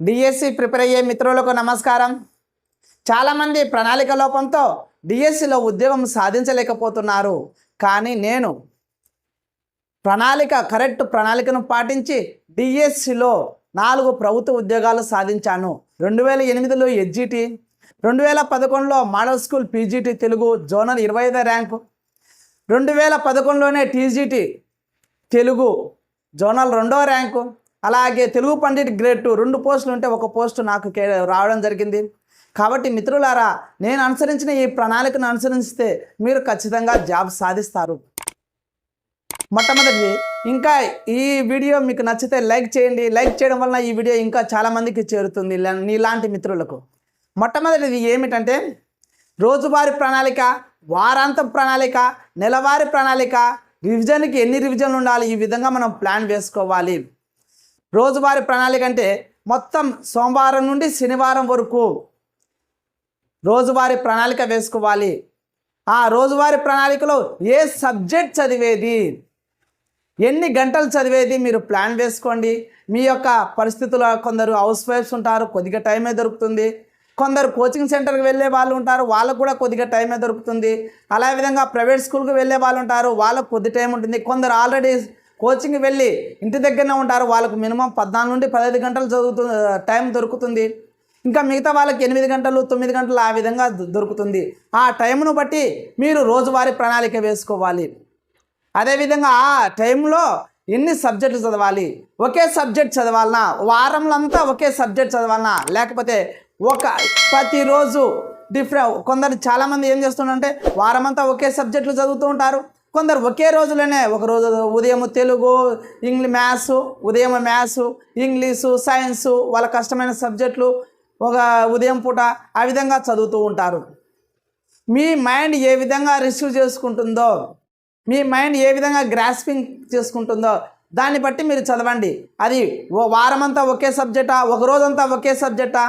DSC prepare అయ్యే మిత్రులకు నమస్కారం. చాలామంది ప్రణాళిక లోపంతో డిఎస్సిలో ఉద్యోగం సాధించలేకపోతున్నారు. కానీ నేను ప్రణాళిక కరెక్ట్ ప్రణాళికను పాటించి డిఎస్సిలో నాలుగు ప్రభుత్వ ఉద్యోగాలు సాధించాను. రెండు వేల ఎనిమిదిలో ఎడ్జిటి రెండు వేల పదకొండులో model school PGT Telugu zonal ఇరవై ఐదో ర్యాంకు రెండు వేల పదకొండులోనే టీజీటీ తెలుగు జోనల్ రెండో ర్యాంకు అలాగే తెలుగు పండిట్ గ్రేడ్ టూ. రెండు పోస్టులు ఉంటే ఒక పోస్టు నాకు కే రావడం జరిగింది. కాబట్టి మిత్రులారా నేను అనుసరించిన ఈ ప్రణాళికను అనుసరిస్తే మీరు ఖచ్చితంగా జాబ్ సాధిస్తారు. మొట్టమొదటిది ఇంకా ఈ వీడియో మీకు నచ్చితే లైక్ చేయండి. లైక్ చేయడం వలన ఈ వీడియో ఇంకా చాలామందికి చేరుతుంది నీలాంటి మిత్రులకు. మొట్టమొదటిది ఏమిటంటే రోజువారీ ప్రణాళిక వారాంత ప్రణాళిక నెలవారీ ప్రణాళిక రివిజన్కి ఎన్ని రివిజన్లు ఉండాలి ఈ విధంగా మనం ప్లాన్ వేసుకోవాలి. రోజువారీ ప్రణాళిక అంటే మొత్తం సోమవారం నుండి శనివారం వరకు రోజువారీ ప్రణాళిక వేసుకోవాలి. ఆ రోజువారీ ప్రణాళికలో ఏ సబ్జెక్ట్ చదివేది? ఎన్ని గంటలు చదివేది? మీరు ప్లాన్ వేసుకోండి. మీ యొక్క పరిస్థితుల్లో కొందరు హౌస్ వైఫ్స్ ఉంటారు కొద్దిగా టైమే దొరుకుతుంది. కొందరు కోచింగ్ సెంటర్కి వెళ్ళే వాళ్ళు ఉంటారు వాళ్ళకు కూడా కొద్దిగా టైమే దొరుకుతుంది. అలా విధంగా ప్రైవేట్ స్కూల్కి వెళ్ళే వాళ్ళు ఉంటారు వాళ్ళకు కొద్ది టైం ఉంటుంది. కొందరు ఆల్రెడీ కోచింగ్ వెళ్ళి ఇంటి దగ్గరనే ఉంటారు. వాళ్ళకు మినిమం పద్నాలుగు నుండి పదహైదు గంటలు చదువుతు టైం దొరుకుతుంది. ఇంకా మిగతా వాళ్ళకి ఎనిమిది గంటలు తొమ్మిది గంటలు ఆ విధంగా దొరుకుతుంది. ఆ టైంను బట్టి మీరు రోజువారీ ప్రణాళిక వేసుకోవాలి. అదేవిధంగా ఆ టైంలో ఎన్ని సబ్జెక్టులు చదవాలి? ఒకే సబ్జెక్ట్ చదవాలనా వారంలో అంతా ఒకే సబ్జెక్ట్ చదవాలనా లేకపోతే ఒక ప్రతిరోజు డిఫరెంట్ కొందరు చాలామంది ఏం చేస్తుండంటే వారమంతా ఒకే సబ్జెక్టులు చదువుతూ ఉంటారు. కొందరు ఒకే రోజులోనే ఒక రోజు ఉదయం తెలుగు ఇంగ్లీ మ్యాథ్స్ ఉదయం మ్యాథ్స్ ఇంగ్లీషు సైన్సు వాళ్ళ కష్టమైన సబ్జెక్టులు ఒక ఉదయం పూట ఆ విధంగా చదువుతూ ఉంటారు. మీ మైండ్ ఏ విధంగా రిసీవ్ చేసుకుంటుందో మీ మైండ్ ఏ విధంగా గ్రాస్పింగ్ చేసుకుంటుందో దాన్ని బట్టి మీరు చదవండి. అది ఓ వారమంతా ఒకే సబ్జెక్టా ఒక రోజంతా ఒకే సబ్జెక్టా?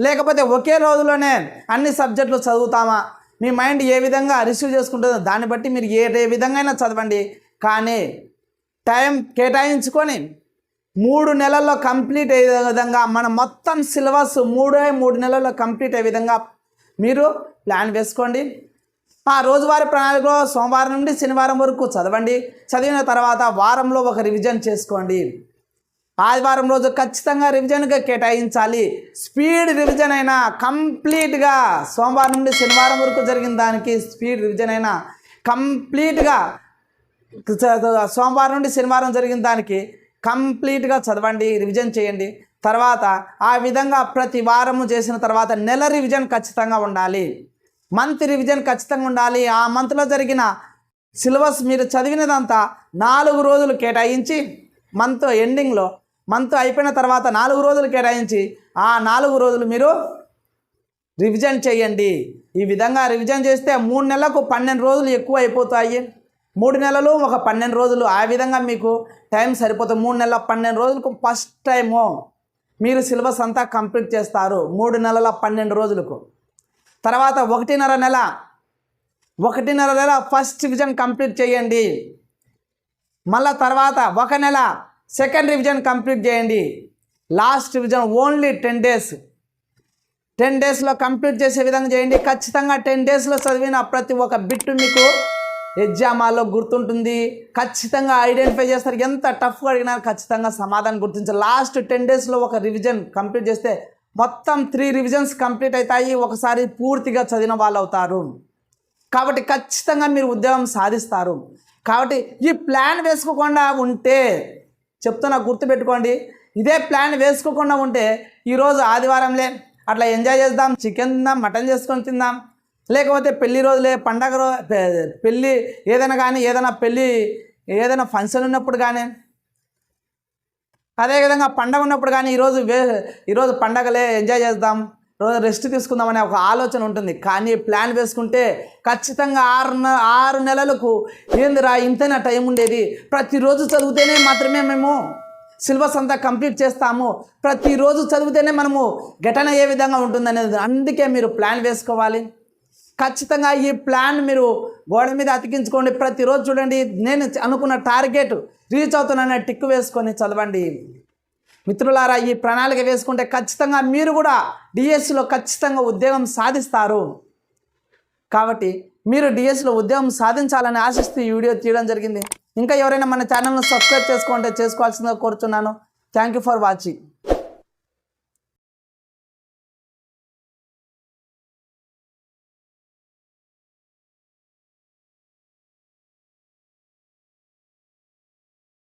లేకపోతే ఒకే రోజులోనే అన్ని సబ్జెక్టులు చదువుతామా? మీ మైండ్ ఏ విధంగా రిసీవ్ చేసుకుంటుందో దాన్ని బట్టి మీరు ఏ ఏ విధంగా అయినా చదవండి. కానీ టైం కేటాయించుకొని మూడు నెలల్లో కంప్లీట్ అయ్యే విధంగా మన మొత్తం సిలబస్ మూడే మూడు నెలల్లో కంప్లీట్ అయ్యే విధంగా మీరు ప్లాన్ వేసుకోండి. ఆ రోజువారీ ప్రణాళికలో సోమవారం నుండి శనివారం వరకు చదవండి. చదివిన తర్వాత వారంలో ఒక రివిజన్ చేసుకోండి. ఆదివారం రోజు ఖచ్చితంగా రివిజన్గా కేటాయించాలి. స్పీడ్ రివిజన్ అయినా కంప్లీట్గా సోమవారం నుండి శనివారం వరకు జరిగిన దానికి స్పీడ్ రివిజన్ అయినా కంప్లీట్గా సోమవారం నుండి శనివారం జరిగిన దానికి కంప్లీట్గా చదవండి రివిజన్ చేయండి. తర్వాత ఆ విధంగా ప్రతి వారము చేసిన తర్వాత నెల రివిజన్ ఖచ్చితంగా ఉండాలి. మంత్ రివిజన్ ఖచ్చితంగా ఉండాలి. ఆ మంత్లో జరిగిన సిలబస్ మీరు చదివినదంతా నాలుగు రోజులు కేటాయించి మంత్ ఎండింగ్లో మంత్ అయిపోయిన తర్వాత నాలుగు రోజులు కేటాయించి ఆ నాలుగు రోజులు మీరు రివిజన్ చేయండి. ఈ విధంగా రివిజన్ చేస్తే మూడు నెలలకు పన్నెండు రోజులు ఎక్కువ అయిపోతాయి. మూడు నెలలు ఒక పన్నెండు రోజులు. ఆ విధంగా మీకు టైం సరిపోతుంది. మూడు నెలల పన్నెండు రోజులకు ఫస్ట్ టైము మీరు సిలబస్ అంతా కంప్లీట్ చేస్తారు. మూడు నెలల పన్నెండు రోజులకు. తర్వాత ఒకటిన్నర నెల ఒకటిన్నర నెల ఫస్ట్ రివిజన్ కంప్లీట్ చేయండి. మళ్ళా తర్వాత ఒక నెల సెకండ్ రివిజన్ కంప్లీట్ చేయండి. Last revision only ten days ten డేస్లో కంప్లీట్ చేసే విధంగా చేయండి. ఖచ్చితంగా టెన్ డేస్లో చదివిన ప్రతి ఒక్క బిట్టు మీకు ఎగ్జామాల్లో గుర్తుంటుంది. ఖచ్చితంగా ఐడెంటిఫై చేస్తారు. ఎంత టఫ్గా అడిగినా ఖచ్చితంగా సమాధానం గుర్తించారు. లాస్ట్ టెన్ డేస్లో ఒక రివిజన్ కంప్లీట్ చేస్తే మొత్తం త్రీ రివిజన్స్ కంప్లీట్ అవుతాయి. ఒకసారి పూర్తిగా చదివిన వాళ్ళు అవుతారు. కాబట్టి ఖచ్చితంగా మీరు ఉద్యోగం సాధిస్తారు. కాబట్టి ఈ ప్లాన్ వేసుకోకుండా ఉంటే చెప్తున్నా గుర్తుపెట్టుకోండి. ఇదే ప్లాన్ వేసుకోకుండా ఉంటే ఈరోజు ఆదివారంలే. అట్లా ఎంజాయ్ చేద్దాం. చికెన్ తిందాం మటన్ చేసుకొని తిందాం. లేకపోతే పెళ్ళి రోజులే పండగ రో పెళ్ళి ఏదైనా కానీ ఏదైనా పెళ్ళి ఏదైనా ఫంక్షన్ ఉన్నప్పుడు కానీ అదేవిధంగా పండగ ఉన్నప్పుడు కానీ ఈరోజు వే ఈరోజు పండగలే ఎంజాయ్ చేద్దాం. రోజు రెస్ట్ తీసుకుందాం అనే ఒక ఆలోచన ఉంటుంది. కానీ ప్లాన్ వేసుకుంటే ఖచ్చితంగా ఆరు ఆరు నెలలకు ఏందిరా ఇంతైనా టైం ఉండేది? ప్రతిరోజు చదివితేనే మాత్రమే మేము సిలబస్ అంతా కంప్లీట్ చేస్తాము. ప్రతిరోజు చదివితేనే మనము ఘటన ఏ విధంగా ఉంటుందనేది. అందుకే మీరు ప్లాన్ వేసుకోవాలి. ఖచ్చితంగా ఈ ప్లాన్ మీరు గోడ మీద అతికించుకోండి. ప్రతిరోజు చూడండి నేను అనుకున్న టార్గెట్ రీచ్ అవుతున్నానని టిక్ వేసుకొని చదవండి. మిత్రులారా ఈ ప్రణాళిక వేసుకుంటే ఖచ్చితంగా మీరు కూడా డిఎస్సిలో ఖచ్చితంగా ఉద్యోగం సాధిస్తారు. కాబట్టి మీరు డిఎస్సిలో ఉద్యోగం సాధించాలని ఆశిస్తూ ఈ వీడియో తీయడం జరిగింది. ఇంకా ఎవరైనా మన ఛానల్ను సబ్స్క్రైబ్ చేసుకుంటే చేసుకోవాల్సిందిగా కోరుతున్నాను థ్యాంక్ యూ ఫర్ వాచింగ్